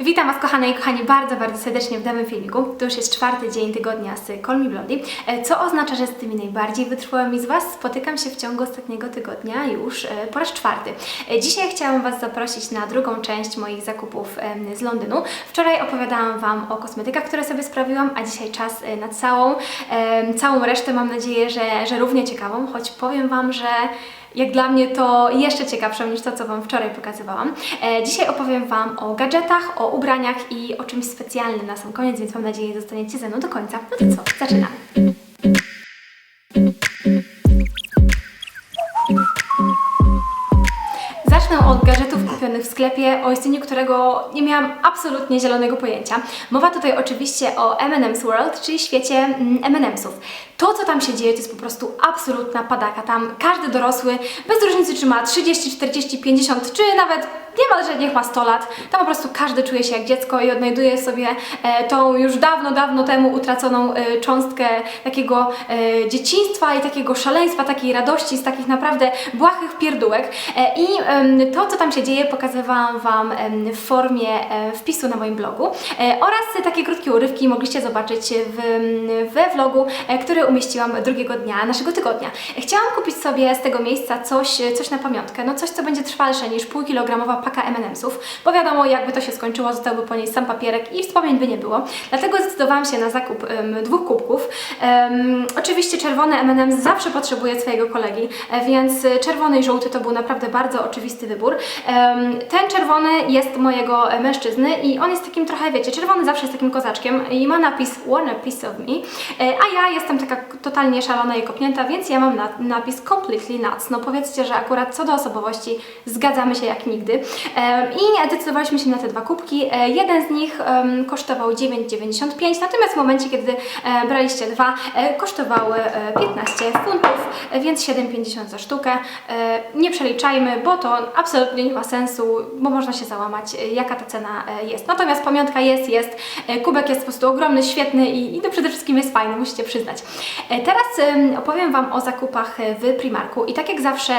Witam Was kochane i kochani bardzo, bardzo serdecznie w nowym filmiku. To już jest czwarty dzień tygodnia z Call Me Blondie, e, co oznacza, że z tymi najbardziej wytrwałymi z Was spotykam się w ciągu ostatniego tygodnia już e, po raz czwarty. E, Dzisiaj chciałam Was zaprosić na drugą część moich zakupów z Londynu. Wczoraj opowiadałam Wam o kosmetykach, które sobie sprawiłam, a dzisiaj czas na całą, całą resztę. Mam nadzieję, że, że równie ciekawą, choć powiem Wam, że jak dla mnie to jeszcze ciekawszą niż to, co Wam wczoraj pokazywałam. E, dzisiaj opowiem Wam o gadżetach, o ubraniach i o czymś specjalnym na sam koniec, więc mam nadzieję, że zostaniecie ze mną do końca. No to co, zaczynamy. W sklepie, o istnieniu którego nie miałam absolutnie zielonego pojęcia. Mowa tutaj oczywiście o M&M's World, czyli świecie mm, M&M'sów. To, co tam się dzieje, to jest po prostu absolutna padaka. Tam każdy dorosły, bez różnicy czy ma 30, 40, 50, czy nawet niemalże niech ma 100 lat, tam po prostu każdy czuje się jak dziecko i odnajduje sobie e, tą już dawno, dawno temu utraconą e, cząstkę takiego e, dzieciństwa i takiego szaleństwa, takiej radości z takich naprawdę błahych pierdółek. I to, co tam się dzieje, pokazywałam Wam w formie wpisu na moim blogu oraz takie krótkie urywki mogliście zobaczyć w, we vlogu, który umieściłam drugiego dnia naszego tygodnia. Chciałam kupić sobie z tego miejsca coś, coś na pamiątkę, no coś, co będzie trwalsze niż półkilogramowa paka M&M'sów, bo wiadomo, jakby to się skończyło, zostałby po niej sam papierek i wspomnień by nie było. Dlatego zdecydowałam się na zakup em, dwóch kubków. Em, oczywiście czerwony M&M's zawsze potrzebuje swojego kolegi, e, więc czerwony i żółty to był naprawdę bardzo oczywisty wybór. Em, ten czerwony jest mojego e, mężczyzny i on jest takim trochę, wiecie, czerwony zawsze jest takim kozaczkiem i ma napis One piece of me, e, a ja jestem taka totalnie szalona i kopnięta, więc ja mam na, napis Completely Nuts. No powiedzcie, że akurat co do osobowości zgadzamy się jak nigdy. I decydowaliśmy się na te dwa kubki. E, Jeden z nich kosztował 9,95, natomiast w momencie, kiedy e, braliście dwa, e, kosztowały e, 15 funtów, więc 7,50 za sztukę. Nie przeliczajmy, bo to absolutnie nie ma sensu, bo można się załamać, jaka ta cena jest. Natomiast pamiątka jest, jest. Kubek jest po prostu ogromny, świetny i, i to przede wszystkim jest fajny, musicie przyznać. Teraz em, opowiem Wam o zakupach w Primarku i tak jak zawsze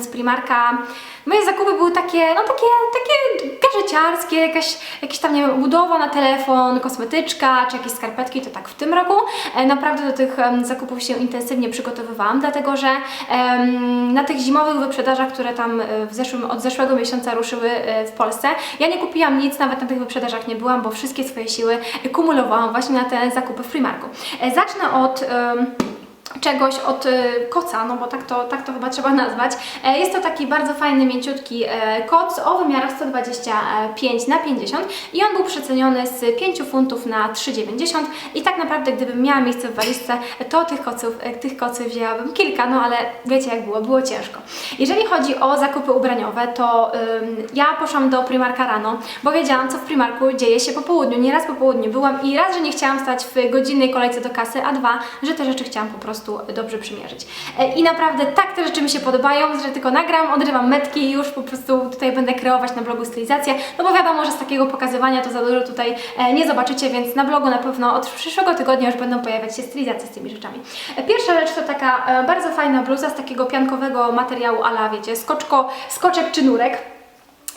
z Primarka moje zakupy były takie, no takie, takie gadżeciarskie, jakaś, jakaś tam, nie wiem, budowa na telefon, kosmetyczka, czy jakieś skarpetki, to tak w tym roku. E, Naprawdę do tych zakupów się intensywnie przygotowywałam, dlatego że na tych zimowych wyprzedażach, które tam e, w zeszłym, od zeszłego miesiąca ruszyły e, w Polsce, ja nie kupiłam nic, nawet na tych wyprzedażach nie byłam, bo wszystkie swoje siły kumulowałam właśnie na te zakupy w Primarku. Zacznę od... czegoś od y, koca, no bo tak to, tak to chyba trzeba nazwać. E, Jest to taki bardzo fajny, mięciutki e, koc o wymiarach 125 na 50 i on był przeceniony z 5 funtów na 3,90 i tak naprawdę gdybym miała miejsce w walizce, to tych koców, e, tych kocy wzięłabym kilka, no ale wiecie jak było, było ciężko. Jeżeli chodzi o zakupy ubraniowe, to ym, ja poszłam do Primarka rano, bo wiedziałam co w Primarku dzieje się po południu. Nieraz po południu byłam i raz, że nie chciałam stać w godzinnej kolejce do kasy, a dwa, że te rzeczy chciałam po prostu dobrze przymierzyć. E, I naprawdę tak te rzeczy mi się podobają, że tylko nagram, odrywam metki i już po prostu tutaj będę kreować na blogu stylizację, no bo wiadomo, że z takiego pokazywania to za dużo tutaj e, nie zobaczycie, więc na blogu na pewno od przyszłego tygodnia już będą pojawiać się stylizacje z tymi rzeczami. E, Pierwsza rzecz to taka bardzo fajna bluza z takiego piankowego materiału ala, wiecie, skoczko, skoczek czy nurek.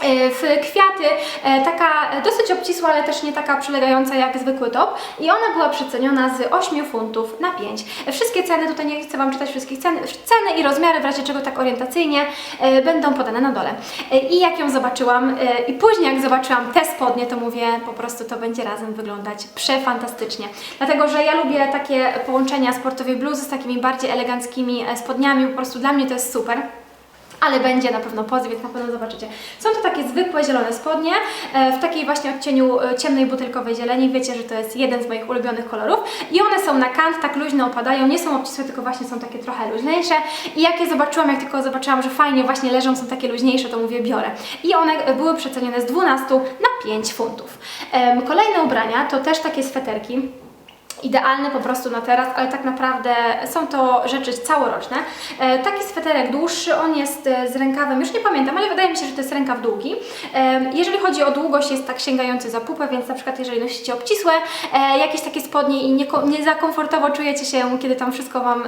E, w kwiaty, e, taka dosyć obcisła, ale też nie taka przylegająca jak zwykły top i ona była przeceniona z 8 funtów na 5. E, Wszystkie ceny, tutaj nie chcę Wam czytać wszystkich cen, ceny i rozmiary, w razie czego tak orientacyjnie będą podane na dole. I jak ją zobaczyłam i później jak zobaczyłam te spodnie, to mówię, po prostu to będzie razem wyglądać przefantastycznie. Dlatego, że ja lubię takie połączenia sportowej bluzy z takimi bardziej eleganckimi spodniami, po prostu dla mnie to jest super ale będzie na pewno pozy, więc na pewno zobaczycie. Są to takie zwykłe zielone spodnie e, w takiej właśnie odcieniu e, ciemnej butelkowej zieleni. Wiecie, że to jest jeden z moich ulubionych kolorów i one są na kant, tak luźno opadają, nie są obcisłe, tylko właśnie są takie trochę luźniejsze i jak je zobaczyłam, jak tylko zobaczyłam, że fajnie właśnie leżą, są takie luźniejsze, to mówię biorę. I one e, były przecenione z 12 na 5 funtów. Kolejne ubrania to też takie sweterki idealny po prostu na teraz, ale tak naprawdę są to rzeczy całoroczne. E, taki sweterek dłuższy, on jest e, z rękawem, już nie pamiętam, ale wydaje mi się, że to jest rękaw długi. E, jeżeli chodzi o długość, jest tak sięgający za pupę, więc na przykład jeżeli nosicie obcisłe, jakieś takie spodnie i nie, nie za komfortowo czujecie się, kiedy tam wszystko Wam,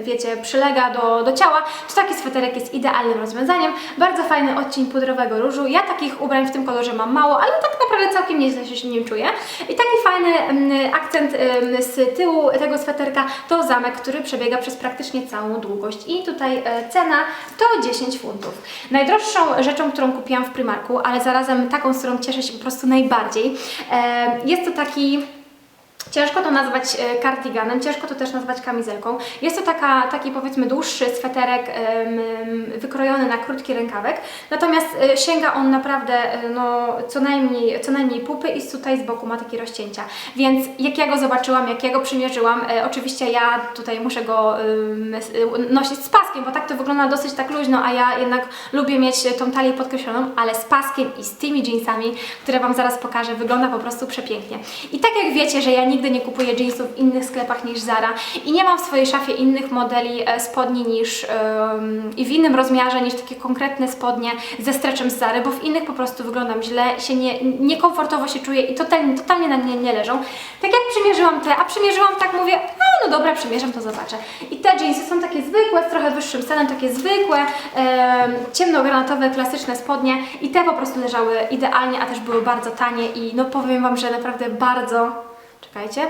wiecie, przylega do, do ciała, to taki sweterek jest idealnym rozwiązaniem. Bardzo fajny odcień pudrowego różu. Ja takich ubrań w tym kolorze mam mało, ale tak naprawdę całkiem nieźle się nim czuję. I taki fajny akcent z tyłu tego sweterka to zamek, który przebiega przez praktycznie całą długość. I tutaj e, cena to 10 funtów. Najdroższą rzeczą, którą kupiłam w Primarku, ale zarazem taką, z którą cieszę się po prostu najbardziej, e, jest to taki Ciężko to nazwać e, cardiganem, ciężko to też nazwać kamizelką. Jest to taka, taki powiedzmy dłuższy sweterek wykrojony na krótki rękawek, natomiast e, sięga on naprawdę e, no, co, najmniej, co najmniej pupy i tutaj z boku ma takie rozcięcia. Więc jak ja go zobaczyłam, jak ja go przymierzyłam, oczywiście ja tutaj muszę go nosić z paskiem, bo tak to wygląda dosyć tak luźno, a ja jednak lubię mieć tą talię podkreśloną, ale z paskiem i z tymi jeansami, które Wam zaraz pokażę, wygląda po prostu przepięknie. I tak jak wiecie, że ja nigdy nie kupuję jeansów w innych sklepach niż Zara i nie mam w swojej szafie innych modeli e, spodni niż i w innym rozmiarze niż takie konkretne spodnie ze stretchem z Zary, bo w innych po prostu wyglądam źle, się nie, niekomfortowo się czuję i totalnie, totalnie na mnie nie leżą. Tak jak przymierzyłam te, a przymierzyłam tak mówię, a no dobra, przymierzam, to zobaczę. I te jeansy są takie zwykłe, z trochę wyższym stanem, takie zwykłe, em, ciemnogranatowe, klasyczne spodnie i te po prostu leżały idealnie, a też były bardzo tanie i no powiem Wam, że naprawdę bardzo Czekajcie.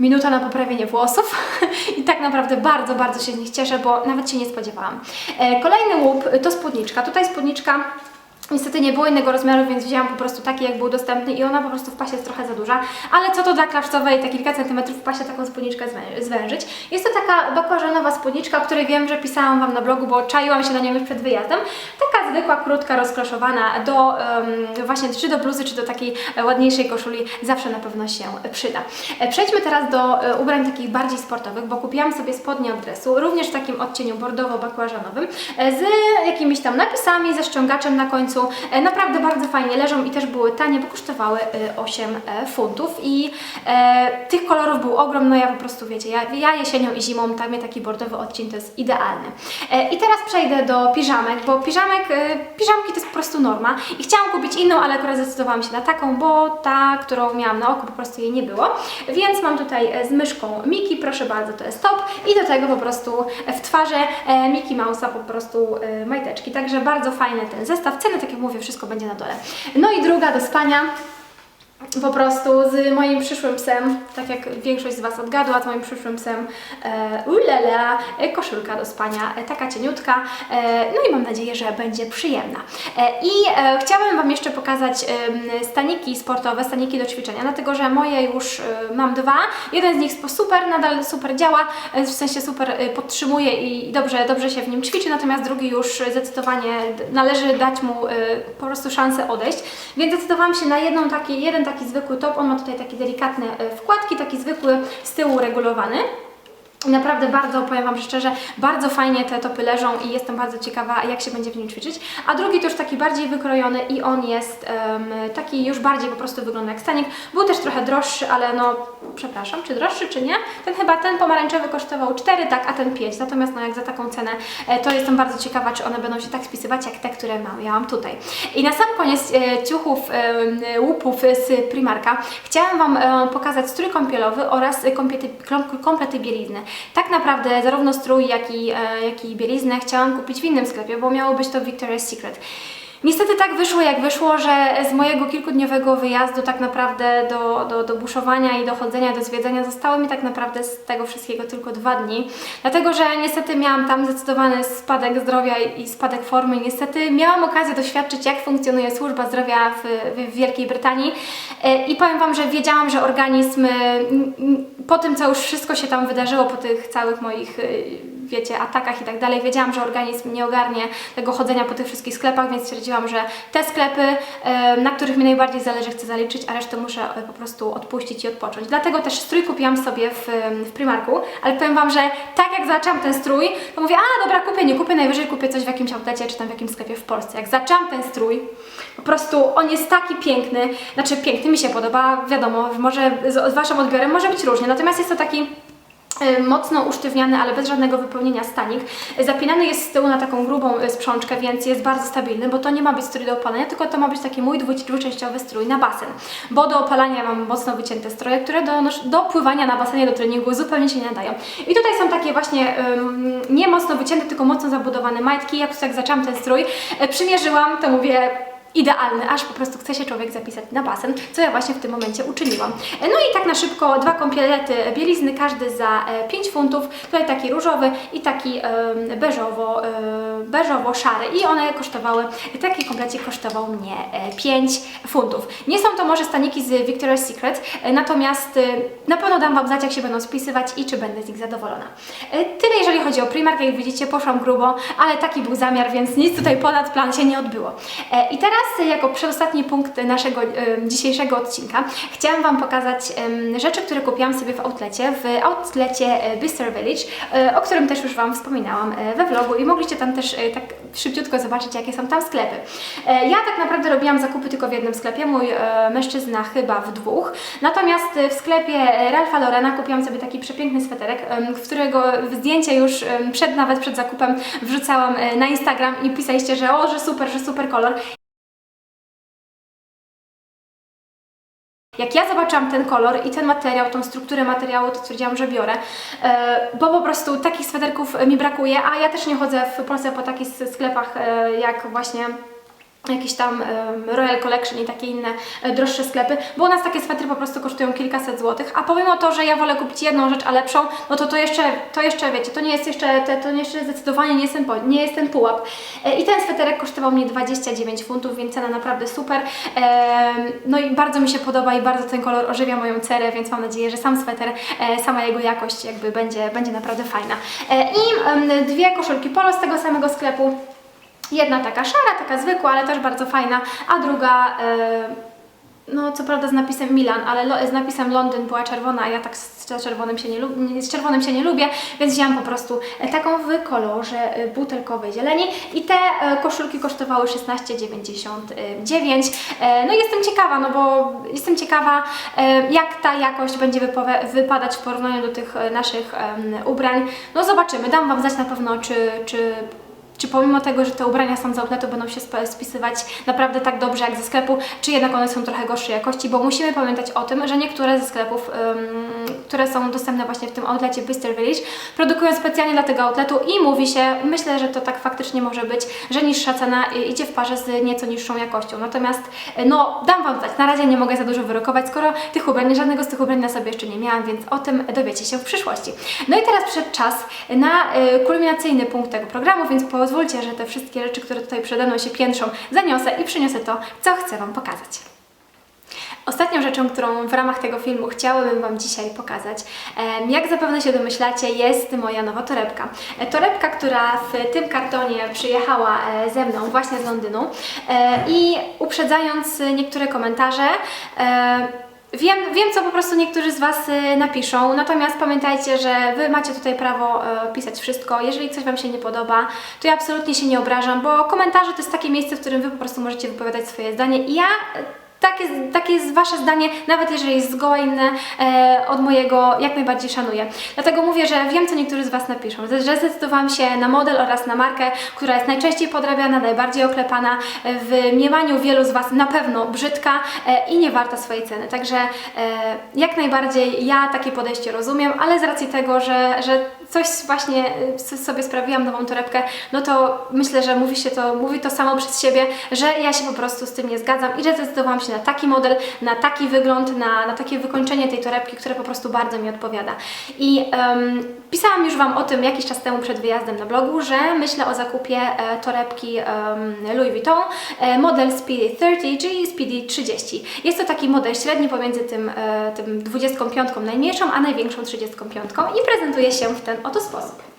Minuta na poprawienie włosów i tak naprawdę bardzo, bardzo się z nich cieszę, bo nawet się nie spodziewałam. E, kolejny łup to spódniczka. Tutaj spódniczka Niestety nie było innego rozmiaru, więc wzięłam po prostu taki, jak był dostępny i ona po prostu w pasie jest trochę za duża, ale co to dla krawcowej, te kilka centymetrów w pasie taką spódniczkę zwę- zwężyć. Jest to taka bakłażanowa spódniczka, o której wiem, że pisałam Wam na blogu, bo czaiłam się na nią już przed wyjazdem. Taka zwykła, krótka, rozkloszowana do em, właśnie czy do bluzy, czy do takiej ładniejszej koszuli zawsze na pewno się przyda. E, Przejdźmy teraz do e, ubrań takich bardziej sportowych, bo kupiłam sobie spodnie od dresu, również w takim odcieniu bordowo-bakłażanowym, e, z jakimiś tam napisami, ze ściągaczem na końcu. E, Naprawdę bardzo fajnie leżą i też były tanie, bo kosztowały e, 8 e, funtów i e, tych kolorów był ogrom, no ja po prostu wiecie, ja, ja jesienią i zimą, mnie taki bordowy odcień to jest idealny. E, I teraz przejdę do piżamek, bo piżamek, e, piżamki to jest po prostu norma. I chciałam kupić inną, ale akurat zdecydowałam się na taką, bo ta, którą miałam na oku po prostu jej nie było, więc mam tutaj e, z myszką Miki, proszę bardzo, to jest top. I do tego po prostu w twarze e, Mickey Mouse'a po prostu e, majteczki, także bardzo fajny ten zestaw, ceny tak jak mówię, wszystko będzie na dole. No i druga do spania, po prostu z moim przyszłym psem, tak jak większość z Was odgadła, z moim przyszłym psem e, ulala, e, koszulka do spania, e, taka cieniutka, e, no i mam nadzieję, że będzie przyjemna. E, I e, chciałabym Wam jeszcze pokazać em, staniki sportowe, staniki do ćwiczenia, dlatego że moje już e, mam dwa, jeden z nich super, nadal super działa, e, w sensie super e, podtrzymuje i dobrze, dobrze się w nim ćwiczy, natomiast drugi już zdecydowanie należy dać mu e, po prostu szansę odejść, więc zdecydowałam się na jedną taki, jeden taki zwykły top, on ma tutaj takie delikatne e, wkładki, taki zwykły z tyłu regulowany. Naprawdę bardzo, powiem Wam szczerze, bardzo fajnie te topy leżą i jestem bardzo ciekawa, jak się będzie w nim ćwiczyć. A drugi to już taki bardziej wykrojony i on jest em, taki już bardziej po prostu wygląda jak stanik. Był też trochę droższy, ale no, przepraszam, czy droższy, czy nie? Ten chyba, ten pomarańczowy kosztował 4, tak, a ten 5. Natomiast no, jak za taką cenę, e, to jestem bardzo ciekawa, czy one będą się tak spisywać, jak te, które mam, ja mam tutaj. I na sam koniec e, ciuchów, e, łupów z Primarka chciałam Wam e, pokazać strój kąpielowy oraz komplety, klom- komplety bielizny. Tak naprawdę zarówno strój, jak i, e, jak i bieliznę chciałam kupić w innym sklepie, bo miało być to Victoria's Secret. Niestety tak wyszło, jak wyszło, że z mojego kilkudniowego wyjazdu tak naprawdę do, do, do buszowania i do chodzenia, do zwiedzania zostały mi tak naprawdę z tego wszystkiego tylko dwa dni. Dlatego, że niestety miałam tam zdecydowany spadek zdrowia i spadek formy. Niestety miałam okazję doświadczyć, jak funkcjonuje służba zdrowia w, w, Wielkiej Brytanii E, i powiem Wam, że wiedziałam, że organizm po tym, co już wszystko się tam wydarzyło, po tych całych moich e, wiecie, atakach i tak dalej, wiedziałam, że organizm nie ogarnie tego chodzenia po tych wszystkich sklepach, więc stwierdziłam, że te sklepy, na których mi najbardziej zależy, chcę zaliczyć, a resztę muszę e, po prostu odpuścić i odpocząć. Dlatego też strój kupiłam sobie w, w Primarku, ale powiem Wam, że tak jak zaczęłam ten strój, to mówię, a dobra, kupię, nie kupię, najwyżej kupię coś w jakimś outlecie, czy tam w jakimś sklepie w Polsce. Jak zaczęłam ten strój, po prostu on jest taki piękny, znaczy piękny mi się podoba, wiadomo, może z, z Waszym odbiorem może być różnie, natomiast jest to taki mocno usztywniany, ale bez żadnego wypełnienia stanik. Y, Zapinany jest z tyłu na taką grubą y, sprzączkę, więc jest bardzo stabilny, bo to nie ma być strój do opalania, tylko to ma być taki mój dwu- dwuczęściowy strój na basen. Bo do opalania mam mocno wycięte stroje, które do, do pływania na basenie, do treningu zupełnie się nie nadają. I tutaj są takie właśnie nie mocno wycięte, tylko mocno zabudowane majtki. Jak, jak zaczęłam ten strój, przymierzyłam, to mówię, idealny, aż po prostu chce się człowiek zapisać na basen, co ja właśnie w tym momencie uczyniłam. E, No i tak na szybko dwa komplety bielizny, każdy za e, 5 funtów, tutaj taki różowy i taki beżowo, e, beżowo-szary i one kosztowały, taki komplecik kosztował mnie e, 5 funtów. Nie są to może staniki z Victoria's Secret, e, natomiast e, na pewno dam Wam znać, jak się będą spisywać i czy będę z nich zadowolona. E, Tyle jeżeli chodzi o Primark, jak widzicie poszłam grubo, ale taki był zamiar, więc nic tutaj ponad plan się nie odbyło. E, I teraz e, jako przedostatni punkt naszego dzisiejszego odcinka chciałam Wam pokazać rzeczy, które kupiłam sobie w outlecie, w outlecie e, Bicester Village, e, o którym też już Wam wspominałam e, we vlogu i mogliście tam też tak szybciutko zobaczyć, jakie są tam sklepy. Ja tak naprawdę robiłam zakupy tylko w jednym sklepie, mój mężczyzna chyba w dwóch, natomiast w sklepie Ralpha Laurena kupiłam sobie taki przepiękny sweterek, którego zdjęcie już przed, nawet przed zakupem wrzucałam na Instagram i pisaliście, że o, że super, że super kolor. Jak ja zobaczyłam ten kolor i ten materiał, tą strukturę materiału, to stwierdziłam, że biorę, e, bo po prostu takich sweterków mi brakuje, a ja też nie chodzę w Polsce po takich sklepach e, jak właśnie jakieś tam Royal Collection i takie inne e, droższe sklepy, bo u nas takie swetry po prostu kosztują kilkaset złotych, a pomimo to, że ja wolę kupić jedną rzecz, a lepszą, no to to jeszcze, to jeszcze wiecie, to nie jest jeszcze, to, to jeszcze zdecydowanie nie jest ten, nie jest ten pułap. E, I ten sweterek kosztował mnie 29 funtów, więc cena naprawdę super. No i bardzo mi się podoba i bardzo ten kolor ożywia moją cerę, więc mam nadzieję, że sam sweter, e, sama jego jakość jakby będzie, będzie naprawdę fajna. I dwie koszulki polo z tego samego sklepu. Jedna taka szara, taka zwykła, ale też bardzo fajna, a druga, e, no co prawda z napisem Milan, ale z napisem Londyn była czerwona, a ja tak z, czerwonym się nie, lub, nie- z czerwonym się nie lubię, więc wzięłam po prostu e, taką w kolorze e, butelkowej zieleni i te koszulki kosztowały 16,99. E, no jestem ciekawa, no bo jestem ciekawa, jak ta jakość będzie wypadać w porównaniu do tych naszych ubrań. No zobaczymy, dam Wam znać na pewno, czy, czy czy pomimo tego, że te ubrania są z outletu, będą się sp- spisywać naprawdę tak dobrze jak ze sklepu, czy jednak one są trochę gorszej jakości, bo musimy pamiętać o tym, że niektóre ze sklepów, ym, które są dostępne właśnie w tym outlecie Bicester Village, produkują specjalnie dla tego outletu i mówi się, myślę, że to tak faktycznie może być, że niższa cena y, idzie w parze z nieco niższą jakością. Natomiast, y, no, dam Wam znać, na razie nie mogę za dużo wyrokować, skoro tych ubrań, żadnego z tych ubrań na sobie jeszcze nie miałam, więc o tym dowiecie się w przyszłości. No i teraz przyszedł czas na y, kulminacyjny punkt tego programu, więc pozwólcie, że te wszystkie rzeczy, które tutaj przede mną się piętrzą, zaniosę i przyniosę to, co chcę Wam pokazać. Ostatnią rzeczą, którą w ramach tego filmu chciałabym Wam dzisiaj pokazać, jak zapewne się domyślacie, jest moja nowa torebka. E, Torebka, która w tym kartonie przyjechała e, ze mną właśnie z Londynu E, i uprzedzając niektóre komentarze, Wiem, wiem, co po prostu niektórzy z Was y, napiszą, natomiast pamiętajcie, że Wy macie tutaj prawo y, pisać wszystko. Jeżeli coś Wam się nie podoba, to ja absolutnie się nie obrażam, bo komentarze to jest takie miejsce, w którym Wy po prostu możecie wypowiadać swoje zdanie i ja takie, takie jest Wasze zdanie, nawet jeżeli jest zgoła inne e, od mojego, jak najbardziej szanuję. Dlatego mówię, że wiem, co niektórzy z Was napiszą, że zdecydowałam się na model oraz na markę, która jest najczęściej podrabiana, najbardziej oklepana, e, w mniemaniu wielu z Was na pewno brzydka e, i nie warta swojej ceny. Także e, jak najbardziej ja takie podejście rozumiem, ale z racji tego, że, że coś właśnie e, s- sobie sprawiłam nową torebkę, no to myślę, że mówi się to, mówi to samo przez siebie, że ja się po prostu z tym nie zgadzam i że zdecydowałam się na taki model, na taki wygląd, na, na takie wykończenie tej torebki, które po prostu bardzo mi odpowiada. I em, pisałam już Wam o tym jakiś czas temu przed wyjazdem na blogu, że myślę o zakupie e, torebki em, Louis Vuitton, e, model Speedy 30, czyli Speedy 30. Jest to taki model średni pomiędzy tym, e, tym 25 najmniejszą, a największą 35 i prezentuje się w ten oto sposób.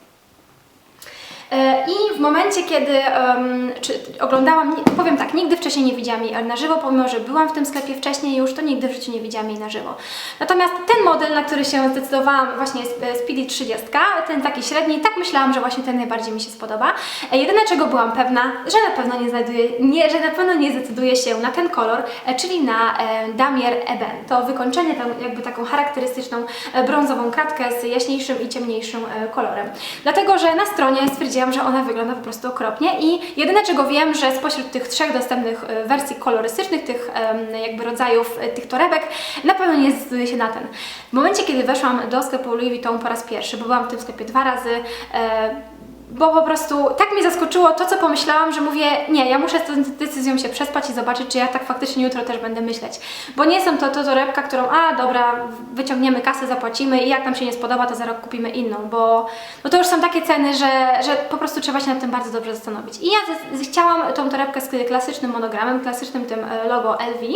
E, I w momencie, kiedy em, czy oglądałam, powiem tak, nigdy wcześniej nie widziałam jej na żywo, pomimo że byłam w tym sklepie wcześniej już, to nigdy w życiu nie widziałam jej na żywo. Natomiast ten model, na który się zdecydowałam, właśnie jest Speedy 30, ten taki średni, tak myślałam, że właśnie ten najbardziej mi się spodoba. E, Jedyne czego byłam pewna, że na pewno nie znajduję, nie, że na pewno nie zdecyduję się na ten kolor, e, czyli na Damier Eben. To wykończenie, jakby taką charakterystyczną brązową kratkę z jaśniejszym i ciemniejszym kolorem. Dlatego, że na stronie stwierdziłam, że ona wygląda po prostu okropnie i jedyne czego wiem, że spośród tych trzech dostępnych e, wersji kolorystycznych, tych jakby rodzajów e, tych torebek, na pewno nie zdecyduję się na ten. W momencie, kiedy weszłam do sklepu Louis Vuitton po raz pierwszy, bo byłam w tym sklepie dwa razy, e, bo po prostu tak mnie zaskoczyło to, co pomyślałam, że mówię, nie, ja muszę z tą decyzją się przespać i zobaczyć, czy ja tak faktycznie jutro też będę myśleć. Bo nie są to, to torebka, którą, a dobra, wyciągniemy kasę, zapłacimy i jak nam się nie spodoba, to za rok kupimy inną, bo no to już są takie ceny, że, że po prostu trzeba się nad tym bardzo dobrze zastanowić. I ja chciałam tą torebkę z klasycznym monogramem, klasycznym tym e, logo LV,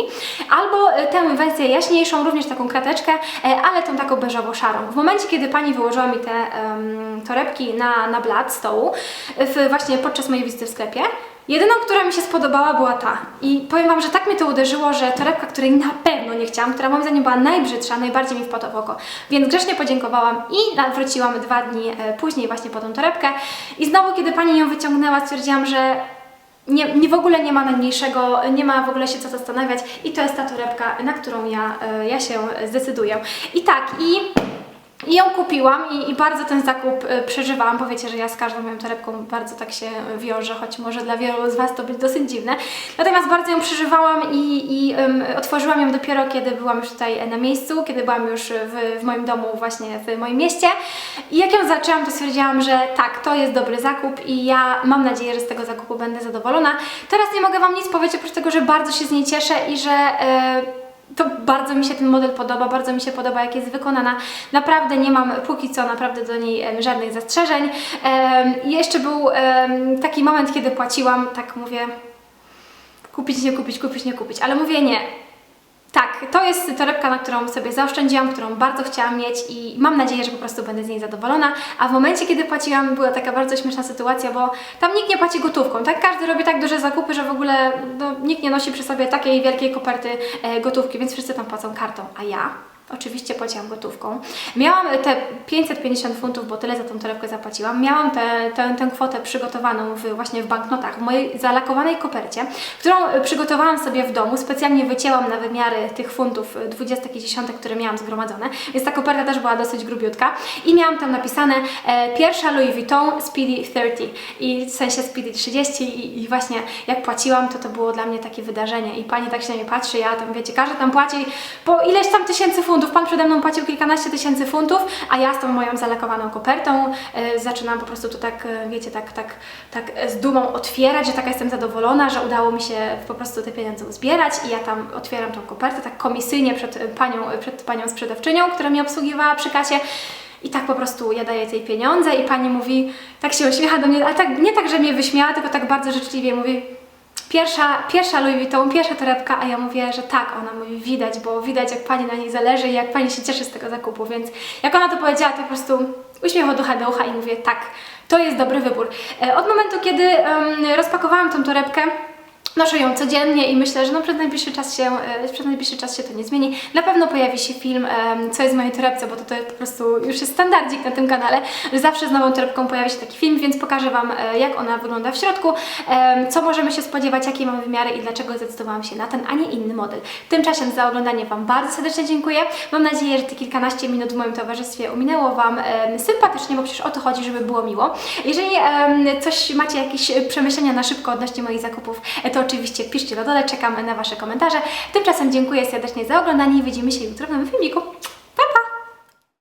albo e, tę wersję jaśniejszą, również taką krateczkę, e, ale tą taką beżowo-szarą. W momencie, kiedy pani wyłożyła mi te em, torebki na, na blat stołu, w, właśnie podczas mojej wizyty w sklepie, Jedyną, która mi się spodobała była ta. I powiem Wam, że tak mnie to uderzyło, że torebka, której na pewno nie chciałam, która moim zdaniem była najbrzydsza, najbardziej mi wpadła w oko. Więc grzecznie podziękowałam i wróciłam dwa dni e, później właśnie po tą torebkę. I znowu, kiedy Pani ją wyciągnęła, stwierdziłam, że nie, nie w ogóle nie ma najmniejszego, nie ma w ogóle się co zastanawiać i to jest ta torebka, na którą ja, e, ja się zdecyduję. I tak, i i ją kupiłam i, i bardzo ten zakup y, przeżywałam, bo wiecie, że ja z każdą moją torebką bardzo tak się wiążę, choć może dla wielu z Was to być dosyć dziwne. Natomiast bardzo ją przeżywałam i, i um, otworzyłam ją dopiero, kiedy byłam już tutaj na miejscu, kiedy byłam już w, w moim domu, właśnie w moim mieście. I jak ją zaczęłam, to stwierdziłam, że tak, to jest dobry zakup i ja mam nadzieję, że z tego zakupu będę zadowolona. Teraz nie mogę Wam nic powiedzieć, oprócz tego, że bardzo się z niej cieszę i że... Yy, to bardzo mi się ten model podoba, bardzo mi się podoba, jak jest wykonana. Naprawdę nie mam póki co naprawdę do niej żadnych zastrzeżeń. Jeszcze był taki moment, kiedy płaciłam, tak mówię, kupić, nie kupić, kupić, nie kupić, ale mówię nie. Tak, to jest torebka, na którą sobie zaoszczędziłam, którą bardzo chciałam mieć i mam nadzieję, że po prostu będę z niej zadowolona. A w momencie, kiedy płaciłam, była taka bardzo śmieszna sytuacja, bo tam nikt nie płaci gotówką, tak? Każdy robi tak duże zakupy, że w ogóle no, nikt nie nosi przy sobie takiej wielkiej koperty e, gotówki, więc wszyscy tam płacą kartą. A ja Oczywiście płaciłam gotówką. Miałam te 550 funtów, bo tyle za tą torebkę zapłaciłam. Miałam tę, tę, tę kwotę przygotowaną w, właśnie w banknotach, w mojej zalakowanej kopercie, którą przygotowałam sobie w domu. Specjalnie wycięłam na wymiary tych funtów 20 i 10, które miałam zgromadzone, więc ta koperta też była dosyć grubiutka. I miałam tam napisane e, pierwsza Louis Vuitton Speedy 30 i w sensie Speedy 30 i, i właśnie jak płaciłam, to to było dla mnie takie wydarzenie i pani tak się na mnie patrzy, ja tam wiecie, każdy tam płaci po ileś tam tysięcy funtów, funtów. Pan przede mną płacił kilkanaście tysięcy funtów, a ja z tą moją zalakowaną kopertą y, zaczynam po prostu to tak, y, wiecie, tak, tak, tak z dumą otwierać, że taka jestem zadowolona, że udało mi się po prostu te pieniądze uzbierać i ja tam otwieram tą kopertę tak komisyjnie przed panią, przed panią sprzedawczynią, która mnie obsługiwała przy kasie. I tak po prostu ja daję tej pieniądze i pani mówi, tak się uśmiecha do mnie, ale tak, nie tak, że mnie wyśmiała, tylko tak bardzo życzliwie mówi, Pierwsza, pierwsza Louis Vuitton, pierwsza torebka, a ja mówię, że tak, ona mówi, widać, bo widać jak Pani na niej zależy i jak Pani się cieszy z tego zakupu, więc jak ona to powiedziała, to po prostu uśmiech od ucha do ucha i mówię, tak, to jest dobry wybór. E, od momentu, kiedy um, rozpakowałam tą torebkę, Noszę ją codziennie i myślę, że no przez najbliższy czas się, e, przez najbliższy czas się to nie zmieni. Na pewno pojawi się film, co jest w mojej torebce, bo to, to po prostu już jest standardzik na tym kanale, że zawsze z nową torebką pojawi się taki film, więc pokażę Wam, e, jak ona wygląda w środku, co możemy się spodziewać, jakie mamy wymiary i dlaczego zdecydowałam się na ten, a nie inny model. Tymczasem za oglądanie Wam bardzo serdecznie dziękuję. Mam nadzieję, że te kilkanaście minut w moim towarzystwie ominęło Wam sympatycznie, bo przecież o to chodzi, żeby było miło. Jeżeli coś macie jakieś przemyślenia na szybko odnośnie moich zakupów, e, to oczywiście piszcie na dole, czekam na Wasze komentarze. Tymczasem dziękuję serdecznie za oglądanie i widzimy się jutro w nowym filmiku.